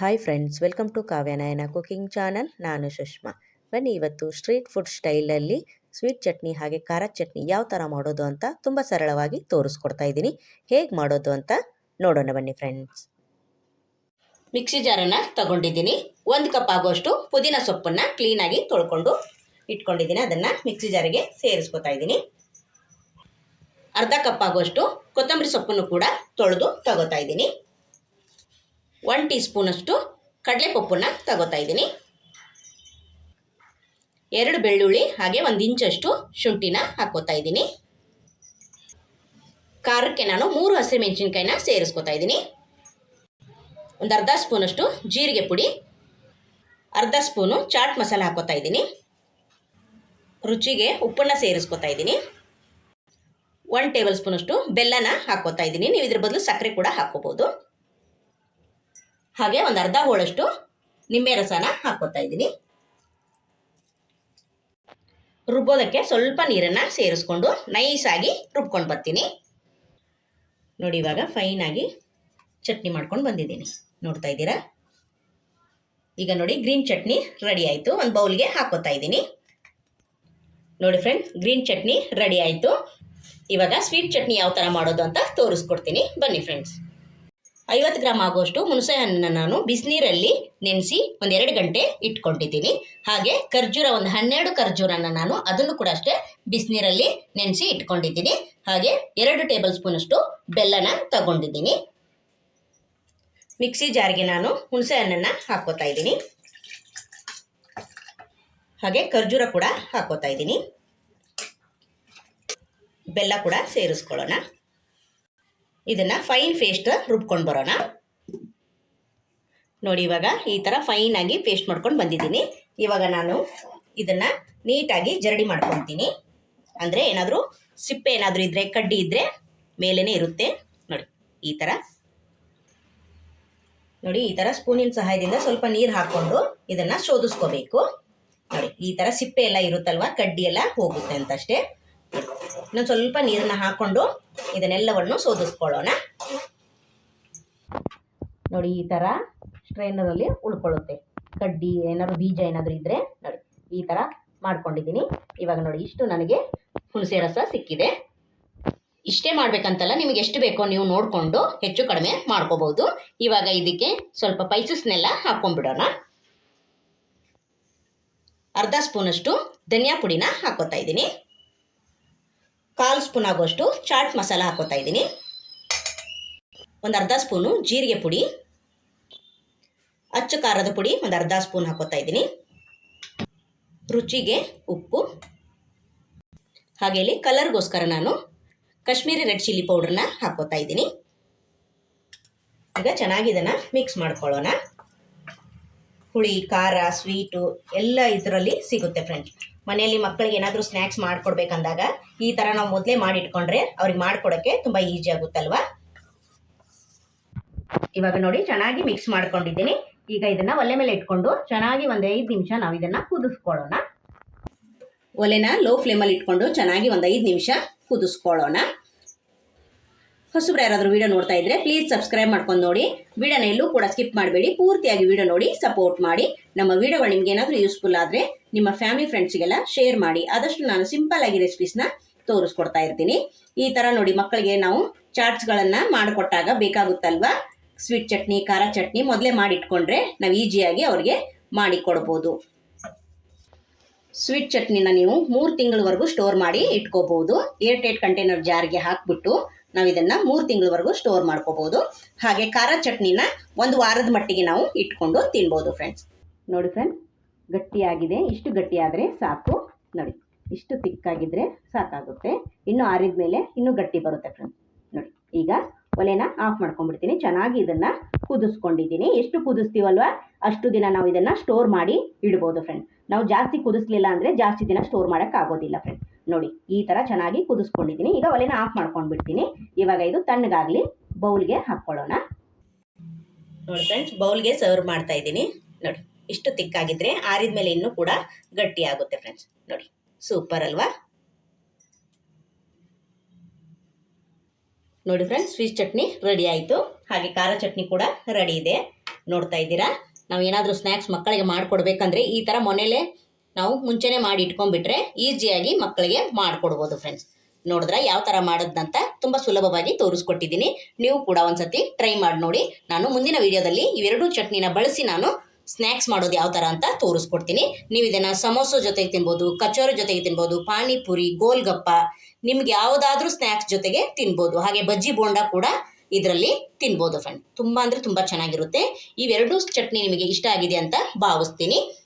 Hi friends welcome to Kavyanayana cooking channel ನಾನು ಸುಷ್ಮಾ. ಬನ್ನಿ, ಇವತ್ತು ಸ್ಟ್ರೀಟ್ ಫುಡ್ ಸ್ಟೈಲಲ್ಲಿ ಸ್ವೀಟ್ ಚಟ್ನಿ ಹಾಗೆ ಖಾರ ಚಟ್ನಿ ಯಾವ ಥರ ಮಾಡೋದು ಅಂತ ತುಂಬ ಸರಳವಾಗಿ ತೋರಿಸ್ಕೊಡ್ತಾ ಇದ್ದೀನಿ. ಹೇಗೆ ಮಾಡೋದು ಅಂತ ನೋಡೋಣ ಬನ್ನಿ ಫ್ರೆಂಡ್ಸ್ ಮಿಕ್ಸಿ ಜಾರನ್ನು ತಗೊಂಡಿದ್ದೀನಿ. ಒಂದು ಕಪ್ ಆಗುವಷ್ಟು ಪುದೀನ ಸೊಪ್ಪನ್ನು ಕ್ಲೀನಾಗಿ ತೊಳ್ಕೊಂಡು ಇಟ್ಕೊಂಡಿದ್ದೀನಿ. ಅದನ್ನು ಮಿಕ್ಸಿ ಜಾರಿಗೆ ಸೇರಿಸ್ಕೊತಾ ಇದ್ದೀನಿ. ಅರ್ಧ ಕಪ್ ಆಗುವಷ್ಟು ಕೊತ್ತಂಬರಿ ಸೊಪ್ಪನ್ನು ಕೂಡ ತೊಳೆದು ತಗೋತಾ ಇದ್ದೀನಿ. ಒನ್ ಟೀ ಸ್ಪೂನಷ್ಟು ಕಡಲೆಪಪ್ಪನ್ನು ತಗೋತಾ ಇದ್ದೀನಿ. ಎರಡು ಬೆಳ್ಳುಳ್ಳಿ ಹಾಗೆ ಒಂದು ಇಂಚಷ್ಟು ಶುಂಠಿನ ಹಾಕೋತಾ ಇದ್ದೀನಿ. ಖಾರಕ್ಕೆ ನಾನು ಮೂರು ಹಸಿರು ಮೆಣಸಿನ್ಕಾಯಿನ ಸೇರಿಸ್ಕೊತಾ ಇದ್ದೀನಿ. ಒಂದು ಅರ್ಧ ಸ್ಪೂನಷ್ಟು ಜೀರಿಗೆ ಪುಡಿ, ಅರ್ಧ ಸ್ಪೂನು ಚಾಟ್ ಮಸಾಲ ಹಾಕೋತಾ ಇದ್ದೀನಿ. ರುಚಿಗೆ ಉಪ್ಪನ್ನು ಸೇರಿಸ್ಕೊತಾ ಇದ್ದೀನಿ. ಒನ್ ಟೇಬಲ್ ಸ್ಪೂನಷ್ಟು ಬೆಲ್ಲನ ಹಾಕೋತಾ ಇದ್ದೀನಿ. ನೀವು ಇದ್ರ ಬದಲು ಸಕ್ಕರೆ ಕೂಡ ಹಾಕೋಬೋದು ಹಾಗೆ ಒಂದು ಅರ್ಧ ಹೋಳಷ್ಟು ನಿಂಬೆ ರಸನ ಹಾಕೋತಾ ಇದ್ದೀನಿ. ರುಬ್ಬೋದಕ್ಕೆ ಸ್ವಲ್ಪ ನೀರನ್ನು ಸೇರಿಸ್ಕೊಂಡು ನೈಸಾಗಿ ರುಬ್ಕೊಂಡು ಬರ್ತೀನಿ. ನೋಡಿ, ಇವಾಗ ಫೈನಾಗಿ ಚಟ್ನಿ ಮಾಡ್ಕೊಂಡು ಬಂದಿದ್ದೀನಿ. ನೋಡ್ತಾ ಇದ್ದೀರಾ? ಈಗ ನೋಡಿ ಗ್ರೀನ್ ಚಟ್ನಿ ರೆಡಿ ಆಯಿತು. ಒಂದು ಬೌಲ್ಗೆ ಹಾಕೋತಾ ಇದ್ದೀನಿ. ನೋಡಿ ಫ್ರೆಂಡ್ ಗ್ರೀನ್ ಚಟ್ನಿ ರೆಡಿ ಆಯಿತು. ಇವಾಗ ಸ್ವೀಟ್ ಚಟ್ನಿ ಯಾವ ಥರ ಮಾಡೋದು ಅಂತ ತೋರಿಸ್ಕೊಡ್ತೀನಿ. ಬನ್ನಿ ಫ್ರೆಂಡ್ಸ್ ಐವತ್ತು ಗ್ರಾಮ್ ಆಗುವಷ್ಟು ಹುಣಸೆ ಹಣ್ಣನ್ನು ನಾನು ಬಿಸಿನೀರಲ್ಲಿ ನೆನೆಸಿ ಒಂದೆರಡು ಗಂಟೆ ಇಟ್ಕೊಂಡಿದ್ದೀನಿ. ಹಾಗೆ ಖರ್ಜೂರ ಒಂದು ಹನ್ನೆರಡು ಖರ್ಜೂರನ ನಾನು ಅದನ್ನು ಕೂಡ ಅಷ್ಟೇ ಬಿಸಿನೀರಲ್ಲಿ ನೆನೆಸಿ ಇಟ್ಕೊಂಡಿದ್ದೀನಿ. ಹಾಗೆ ಎರಡು ಟೇಬಲ್ ಸ್ಪೂನಷ್ಟು ಬೆಲ್ಲನ ತಗೊಂಡಿದ್ದೀನಿ. ಮಿಕ್ಸಿ ಜಾರ್ಗೆ ನಾನು ಹುಣಸೆ ಹಣ್ಣನ್ನು ಹಾಕೋತಾ ಇದ್ದೀನಿ. ಹಾಗೆ ಖರ್ಜೂರ ಕೂಡ ಹಾಕೋತಾ ಇದ್ದೀನಿ. ಬೆಲ್ಲ ಕೂಡ ಸೇರಿಸ್ಕೊಳ್ಳೋಣ. ಇದನ್ನು ಫೈನ್ ಪೇಸ್ಟ್ ರುಬ್ಕೊಂಡು ಬರೋಣ. ನೋಡಿ ಇವಾಗ ಈ ಥರ ಫೈನಾಗಿ ಪೇಸ್ಟ್ ಮಾಡ್ಕೊಂಡು ಬಂದಿದ್ದೀನಿ. ಇವಾಗ ನಾನು ಇದನ್ನು ನೀಟಾಗಿ ಜರಡಿ ಮಾಡ್ಕೊತೀನಿ. ಅಂದರೆ ಏನಾದರೂ ಸಿಪ್ಪೆ ಏನಾದರೂ ಇದ್ದರೆ ಕಡ್ಡಿ ಇದ್ದರೆ ಮೇಲೇ ಇರುತ್ತೆ. ನೋಡಿ, ಈ ಥರ ನೋಡಿ, ಈ ಥರ ಸ್ಪೂನಿನ ಸಹಾಯದಿಂದ ಸ್ವಲ್ಪ ನೀರು ಹಾಕ್ಕೊಂಡು ಇದನ್ನು ಶೋಧಿಸ್ಕೋಬೇಕು. ನೋಡಿ, ಈ ಥರ ಸಿಪ್ಪೆ ಎಲ್ಲ ಇರುತ್ತಲ್ವ, ಕಡ್ಡಿ ಎಲ್ಲ ಹೋಗುತ್ತೆ ಅಂತ ಅಷ್ಟೇ ಇನ್ನೊಂದು ಸ್ವಲ್ಪ ನೀರನ್ನು ಹಾಕ್ಕೊಂಡು ಇದನ್ನೆಲ್ಲವನ್ನು ಶೋಧಿಸ್ಕೊಳ್ಳೋಣ ನೋಡಿ, ಈ ಥರ ಸ್ಟ್ರೈನರಲ್ಲಿ ಉಳ್ಕೊಳ್ಳುತ್ತೆ. ಕಡ್ಡಿ, ಏನಾದ್ರು ಬೀಜ ಏನಾದರೂ ಇದ್ದರೆ ನೋಡಿ, ಈ ಥರ ಮಾಡ್ಕೊಂಡಿದ್ದೀನಿ. ಇವಾಗ ನೋಡಿ, ಇಷ್ಟು ನನಗೆ ಹುಣಸೆ ರಸ ಸಿಕ್ಕಿದೆ. ಇಷ್ಟೇ ಮಾಡಬೇಕಂತಲ್ಲ, ನಿಮಗೆ ಎಷ್ಟು ಬೇಕೋ ನೀವು ನೋಡಿಕೊಂಡು ಹೆಚ್ಚು ಕಡಿಮೆ ಮಾಡ್ಕೋಬೋದು. ಇವಾಗ ಇದಕ್ಕೆ ಸ್ವಲ್ಪ ಪೈಸಸ್ನೆಲ್ಲ ಹಾಕ್ಕೊಂಡ್ಬಿಡೋಣ ಅರ್ಧ ಸ್ಪೂನಷ್ಟು ಧನಿಯಾ ಪುಡಿನ ಹಾಕೋತಾ ಇದ್ದೀನಿ. ಕಾಲು ಸ್ಪೂನ್ ಆಗುವಷ್ಟು ಚಾಟ್ ಮಸಾಲ ಹಾಕೋತಾ ಇದ್ದೀನಿ. ಒಂದು ಅರ್ಧ ಸ್ಪೂನು ಜೀರಿಗೆ ಪುಡಿ, ಅಚ್ಚು ಖಾರದ ಪುಡಿ ಒಂದು ಅರ್ಧ ಸ್ಪೂನ್ ಹಾಕೋತಾ ಇದ್ದೀನಿ. ರುಚಿಗೆ ಉಪ್ಪು ಹಾಗೆ ಇಲ್ಲಿ ಕಲರ್ಗೋಸ್ಕರ ನಾನು ಕಾಶ್ಮೀರಿ ರೆಡ್ ಚಿಲ್ಲಿ ಪೌಡ್ರನ್ನ ಹಾಕೋತಾ ಇದ್ದೀನಿ. ಈಗ ಚೆನ್ನಾಗಿ ಇದನ್ನು ಮಿಕ್ಸ್ ಮಾಡ್ಕೊಳ್ಳೋಣ. ಹುಳಿ, ಖಾರ ಸ್ವೀಟು ಎಲ್ಲ ಇದರಲ್ಲಿ ಸಿಗುತ್ತೆ ಫ್ರೆಂಡ್ಸ್ ಮನೆಯಲ್ಲಿ ಮಕ್ಕಳಿಗೆ ಏನಾದರೂ ಸ್ನ್ಯಾಕ್ಸ್ ಮಾಡಿಕೊಡ್ಬೇಕಂದಾಗ ಈ ಥರ ನಾವು ಮೊದಲೇ ಮಾಡಿಟ್ಕೊಂಡ್ರೆ ಅವ್ರಿಗೆ ಮಾಡಿಕೊಡೋಕ್ಕೆ ತುಂಬ ಈಸಿ ಆಗುತ್ತಲ್ವಾ? ಇವಾಗ ನೋಡಿ, ಚೆನ್ನಾಗಿ ಮಿಕ್ಸ್ ಮಾಡ್ಕೊಂಡಿದ್ದೀನಿ. ಈಗ ಇದನ್ನು ಒಲೆ ಮೇಲೆ ಇಟ್ಕೊಂಡು ಚೆನ್ನಾಗಿ ಒಂದು ಐದು ನಿಮಿಷ ನಾವು ಇದನ್ನು ಕುದಿಸ್ಕೊಳ್ಳೋಣ. ಒಲೆನ ಲೋ ಫ್ಲೇಮಲ್ಲಿ ಇಟ್ಕೊಂಡು ಚೆನ್ನಾಗಿ ಒಂದು ಐದು ನಿಮಿಷ ಕುದಿಸ್ಕೊಳ್ಳೋಣ. ಹೊಸಬ್ರು ಯಾರಾದರೂ ವಿಡಿಯೋ ನೋಡ್ತಾ ಇದ್ರೆ ಪ್ಲೀಸ್ ಸಬ್ಸ್ಕ್ರೈಬ್ ಮಾಡ್ಕೊಂಡು ನೋಡಿ. ವಿಡಿಯೋನ ಎಲ್ಲೂ ಕೂಡ ಸ್ಕಿಪ್ ಮಾಡಬೇಡಿ. ಪೂರ್ತಿಯಾಗಿ ವಿಡಿಯೋ ನೋಡಿ ಸಪೋರ್ಟ್ ಮಾಡಿ. ನಮ್ಮ ವಿಡಿಯೋಗಳು ನಿಮ್ಗೆ ಏನಾದರೂ ಯೂಸ್ಫುಲ್ ಆದರೆ ನಿಮ್ಮ ಫ್ಯಾಮಿಲಿ ಫ್ರೆಂಡ್ಸ್ಗೆಲ್ಲ ಶೇರ್ ಮಾಡಿ. ಆದಷ್ಟು ನಾನು ಸಿಂಪಲ್ ಆಗಿ ರೆಸಿಪೀಸ್ನ ತೋರಿಸ್ಕೊಡ್ತಾ ಇರ್ತೀನಿ. ಈ ಥರ ನೋಡಿ ಮಕ್ಕಳಿಗೆ ನಾವು ಚಾಟ್ಸ್ಗಳನ್ನು ಮಾಡಿಕೊಟ್ಟಾಗ ಬೇಕಾಗುತ್ತಲ್ವಾ? ಸ್ವೀಟ್ ಚಟ್ನಿ, ಖಾರ ಚಟ್ನಿ ಮೊದಲೇ ಮಾಡಿಟ್ಕೊಂಡ್ರೆ ನಾವು ಈಸಿಯಾಗಿ ಅವ್ರಿಗೆ ಮಾಡಿ ಕೊಡ್ಬೋದು ಸ್ವೀಟ್ ಚಟ್ನಿನ ನೀವು ಮೂರು ತಿಂಗಳವರೆಗೂ ಸ್ಟೋರ್ ಮಾಡಿ ಇಟ್ಕೋಬಹುದು ಏರ್ ಟೈಟ್ ಕಂಟೈನರ್ ಜಾರ್ಗೆ ಹಾಕ್ಬಿಟ್ಟು ನಾವು ಇದನ್ನು ಮೂರು ತಿಂಗಳವರೆಗೂ ಸ್ಟೋರ್ ಮಾಡ್ಕೋಬೋದು. ಹಾಗೆ ಖಾರ ಚಟ್ನಿನ ಒಂದು ವಾರದ ಮಟ್ಟಿಗೆ ನಾವು ಇಟ್ಕೊಂಡು ತಿನ್ಬೋದು ಫ್ರೆಂಡ್ಸ್ ನೋಡಿ ಫ್ರೆಂಡ್ಸ್ ಗಟ್ಟಿಯಾಗಿದೆ. ಇಷ್ಟು ಗಟ್ಟಿಯಾದರೆ ಸಾಕು. ನೋಡಿ, ಇಷ್ಟು ತಿಕ್ಕಾಗಿದ್ದರೆ ಸಾಕಾಗುತ್ತೆ. ಇನ್ನು ಆರಿದ ಮೇಲೆ ಇನ್ನೂ ಗಟ್ಟಿ ಬರುತ್ತೆ ಫ್ರೆಂಡ್ಸ್ ನೋಡಿ, ಈಗ ಒಲೆನ ಆಫ್ ಮಾಡ್ಕೊಂಡ್ಬಿಡ್ತೀನಿ. ಚೆನ್ನಾಗಿ ಇದನ್ನು ಕುದಿಸ್ಕೊಂಡಿದ್ದೀನಿ. ಎಷ್ಟು ಕುದಿಸ್ತೀವಲ್ವ? ಅಷ್ಟು ದಿನ ನಾವು ಇದನ್ನು ಸ್ಟೋರ್ ಮಾಡಿ ಇಡ್ಬೋದು ಫ್ರೆಂಡ್ ನಾವು ಜಾಸ್ತಿ ಕುದಿಸ್ಲಿಲ್ಲ ಅಂದರೆ ಜಾಸ್ತಿ ದಿನ ಸ್ಟೋರ್ ಮಾಡೋಕ್ಕಾಗೋದಿಲ್ಲ ಫ್ರೆಂಡ್ ನೋಡಿ, ಈ ಥರ ಚೆನ್ನಾಗಿ ಕುದಿಸ್ಕೊಂಡಿದ್ದೀನಿ. ಈಗ ಒಲೆನ ಆಫ್ ಮಾಡ್ಕೊಂಡು ಬಿಡ್ತೀನಿ ಇವಾಗ ಇದು ತಣ್ಣಗಾಗಲಿ, ಬೌಲ್ಗೆ ಹಾಕ್ಕೊಳ್ಳೋಣ. ನೋಡಿ ಫ್ರೆಂಡ್ಸ್ ಬೌಲ್ಗೆ ಸರ್ವ್ ಮಾಡ್ತಾ ಇದ್ದೀನಿ. ನೋಡಿ, ಇಷ್ಟು ತಿಕ್ಕಾಗಿದ್ರೆ ಆರಿದ ಮೇಲೆ ಇನ್ನೂ ಕೂಡ ಗಟ್ಟಿ ಆಗುತ್ತೆ ಫ್ರೆಂಡ್ಸ್ ನೋಡಿ ಸೂಪರ್ ಅಲ್ವಾ? ನೋಡಿ ಫ್ರೆಂಡ್ಸ್ ಸ್ವೀಟ್ ಚಟ್ನಿ ರೆಡಿ ಆಯಿತು. ಹಾಗೆ ಖಾರ ಚಟ್ನಿ ಕೂಡ ರೆಡಿ ಇದೆ. ನೋಡ್ತಾ ಇದ್ದೀರಾ? ನಾವು ಏನಾದರೂ ಸ್ನ್ಯಾಕ್ಸ್ ಮಕ್ಕಳಿಗೆ ಮಾಡಿಕೊಡ್ಬೇಕಂದ್ರೆ ಈ ಥರ ಮನೇಲೆ ನಾವು ಮುಂಚೆನೇ ಮಾಡಿ ಇಟ್ಕೊಂಡ್ಬಿಟ್ರೆ ಈಸಿಯಾಗಿ ಮಕ್ಕಳಿಗೆ ಮಾಡಿಕೊಡ್ಬೋದು ಫ್ರೆಂಡ್ಸ್ ನೋಡಿದ್ರೆ ಯಾವ ಥರ ಮಾಡೋದಂತ ತುಂಬ ಸುಲಭವಾಗಿ ತೋರಿಸ್ಕೊಟ್ಟಿದ್ದೀನಿ. ನೀವು ಕೂಡ ಒಂದ್ಸತಿ ಟ್ರೈ ಮಾಡಿ ನೋಡಿ. ನಾನು ಮುಂದಿನ ವಿಡಿಯೋದಲ್ಲಿ ಇವೆರಡೂ ಚಟ್ನಿನ ಬಳಸಿ ನಾನು ಸ್ನ್ಯಾಕ್ಸ್ ಮಾಡೋದು ಯಾವ ಥರ ಅಂತ ತೋರಿಸ್ಕೊಡ್ತೀನಿ. ನೀವು ಇದನ್ನು ಸಮೋಸ ಜೊತೆಗೆ ತಿನ್ಬೋದು, ಕಚೋರಿ ಜೊತೆಗೆ ತಿನ್ಬೋದು, ಪಾನಿಪುರಿ, ಗೋಲ್ಗಪ್ಪ, ನಿಮ್ಗೆ ಯಾವುದಾದ್ರೂ ಸ್ನ್ಯಾಕ್ಸ್ ಜೊತೆಗೆ ತಿನ್ಬೋದು. ಹಾಗೆ ಬಜ್ಜಿ ಬೋಂಡ ಕೂಡ ಇದರಲ್ಲಿ ತಿನ್ಬೋದು ಫ್ರೆಂಡ್ ತುಂಬ ಅಂದರೆ ತುಂಬ ಚೆನ್ನಾಗಿರುತ್ತೆ. ಇವೆರಡೂ ಚಟ್ನಿ ನಿಮಗೆ ಇಷ್ಟ ಆಗಿದೆ ಅಂತ ಭಾವಿಸ್ತೀನಿ.